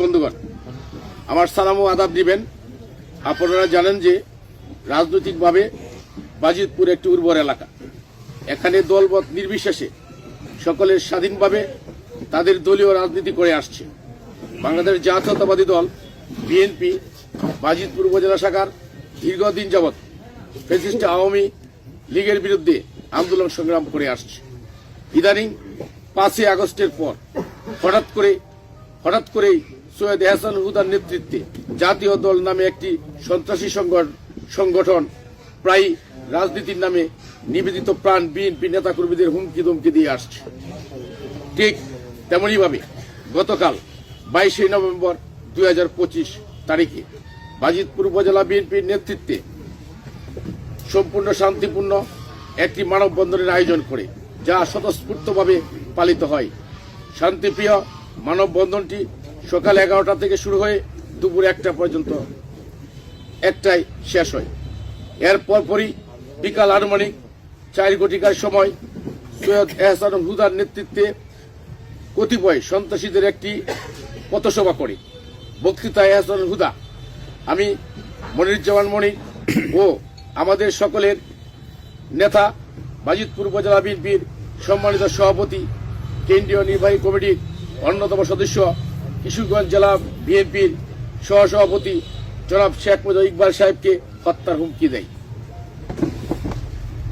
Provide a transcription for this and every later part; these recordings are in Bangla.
বন্ধুগণ, আমার সালাম ও আদাব দিবেন। আপনারা জানেন যে রাজনৈতিকভাবে বাজিতপুর একটি উর্বর এলাকা। এখানে দলবত নির্বিশেষে সকলে স্বাধীনভাবে তাদের দলীয় রাজনীতি করে আসছে। বাংলাদেশ জাতীয়তাবাদী দল, বিএনপি, বাজিতপুর উপজেলা শাখার দীর্ঘদিন যাবৎ ফেসিস্ট আওয়ামী লীগের বিরুদ্ধে আন্দোলন সংগ্রাম করে আসছে। ইদানিং পাঁচই আগস্টের পর হঠাৎ করে হঠাৎ করেই সৈয়দ এহসান হুদার নেতৃত্বে জাতীয় দল নামে একটি সন্ত্রাসী সংগঠন প্রায় রাজনীতির নামে নিবেদিত প্রাণ বিএনপি নেতাকর্মীদের হুমকি ধমকি দিয়ে আসছে। ঠিক তেমনইভাবে গতকাল বাইশে নভেম্বর দুই হাজার পঁচিশ তারিখে বাজিতপুর উপজেলা বিএনপির নেতৃত্বে সম্পূর্ণ শান্তিপূর্ণ একটি মানববন্ধনের আয়োজন করে যা স্বতঃস্ফূর্তভাবে পালিত হয়। শান্তিপ্রিয় মানববন্ধনটি সকাল এগারোটা থেকে শুরু হয়ে দুপুর একটা পর্যন্ত একটাই শেষ হয়। এর পরপরই বিকাল আনুমানিক চার ঘটিকার সময় সৈয়দ এহসান হুদার নেতৃত্বে কতিপয় সন্ত্রাসীদের একটি পথসভা করে। বক্তৃতা এহসান হুদা, আমি মনিরুজ্জামান মনির ও আমাদের সকলের নেতা বাজিতপুর উপজেলা বিএনপির সম্মানিত সভাপতি, কেন্দ্রীয় নির্বাহী কমিটির অন্যতম সদস্য কিশোরগঞ্জ জেলা বিএনপির সহসভাপতি জনাব শেখ মুজিব ইকবাল সাহেবকে হত্যার হুমকি দেয়।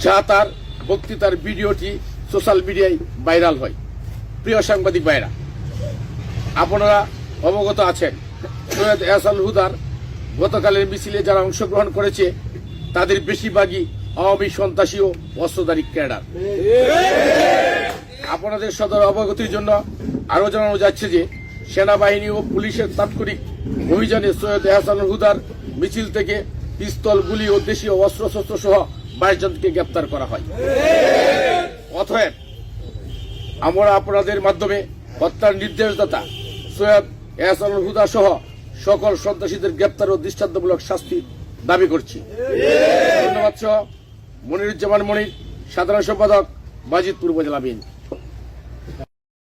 যা তার বক্তৃতার ভিডিওটি সোশ্যাল মিডিয়ায় ভাইরাল হয়। প্রিয় সাংবাদিক ভাইরা আপনারা অবগত আছেন, সৈয়দ এহসান হুদার গতকালের মিছিলে যারা অংশগ্রহণ করেছে, তাদের বেশিরভাগই আওয়ামী সন্ত্রাসী ও অস্ত্রধারী ক্যাডার। আপনাদের সদর অবগতির জন্য আরও জানানো যাচ্ছে যে, সেনাবাহিনী ও পুলিশের তাৎক্ষণিক অভিযানে সৈয়দ এহসান হুদার মিছিল থেকে পিস্তল, গুলি ও দেশীয় অস্ত্রশস্ত্র সহ বাইশ জনকে গ্রেপ্তার করা হয়। অতএব, আমরা আপনাদের মাধ্যমে হত্যার নির্দেশদাতা সৈয়দ এহসান হুদা সহ সকল সন্ত্রাসীদের গ্রেপ্তার ও দৃষ্টান্তমূলক শাস্তি দাবি করছি। ধন্যবাদ সহ মনিরুজ্জামান মনির, সাধারণ সম্পাদক বাজিতপুর উপজেলা বিএনপি।